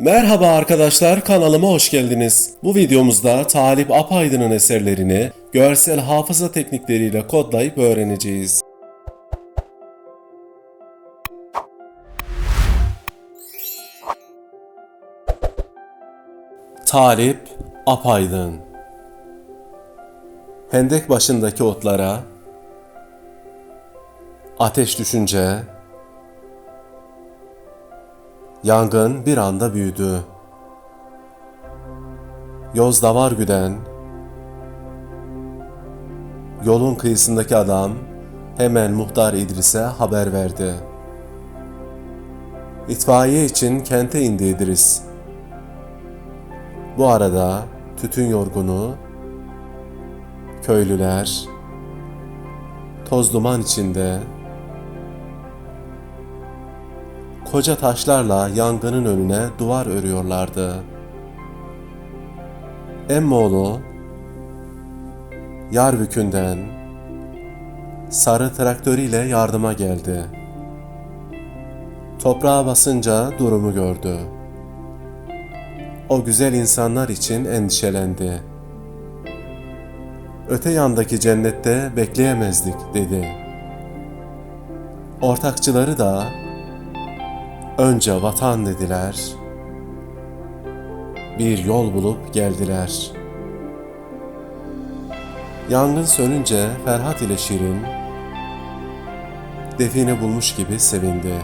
Merhaba arkadaşlar kanalıma hoş geldiniz. Bu videomuzda Talip Apaydın'ın eserlerini görsel hafıza teknikleriyle kodlayıp öğreneceğiz. Talip Apaydın Hendek başındaki otlara ateş düşünce Yangın bir anda büyüdü. Yozda var güden, yolun kıyısındaki adam hemen muhtar İdris'e haber verdi. İtfaiye için kente indi İdris. Bu arada tütün yorgunu, köylüler, toz duman içinde koca taşlarla yangının önüne duvar örüyorlardı. Emmoğlu, Yarbükü'nden sarı traktörüyle yardıma geldi. Toprağa basınca durumu gördü. O güzel insanlar için endişelendi. Öte yandaki cennette bekleyemezdik dedi. Ortakçıları da Önce vatan dediler. Bir yol bulup geldiler. Yangın sönünce Ferhat ile Şirin define bulmuş gibi sevindi.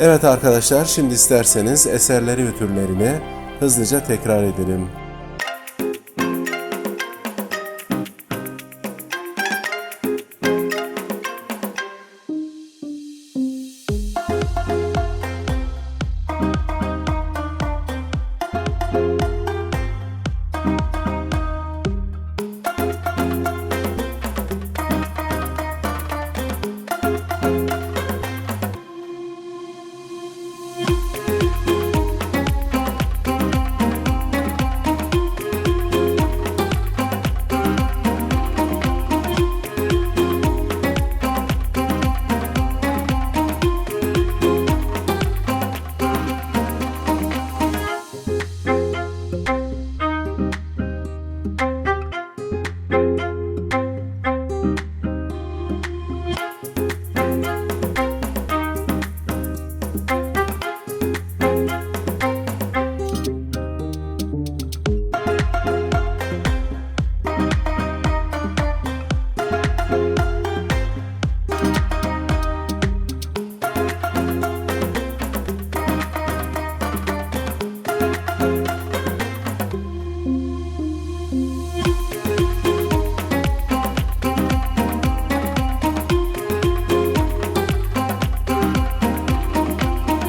Evet arkadaşlar şimdi isterseniz eserleri ve hızlıca tekrar edelim.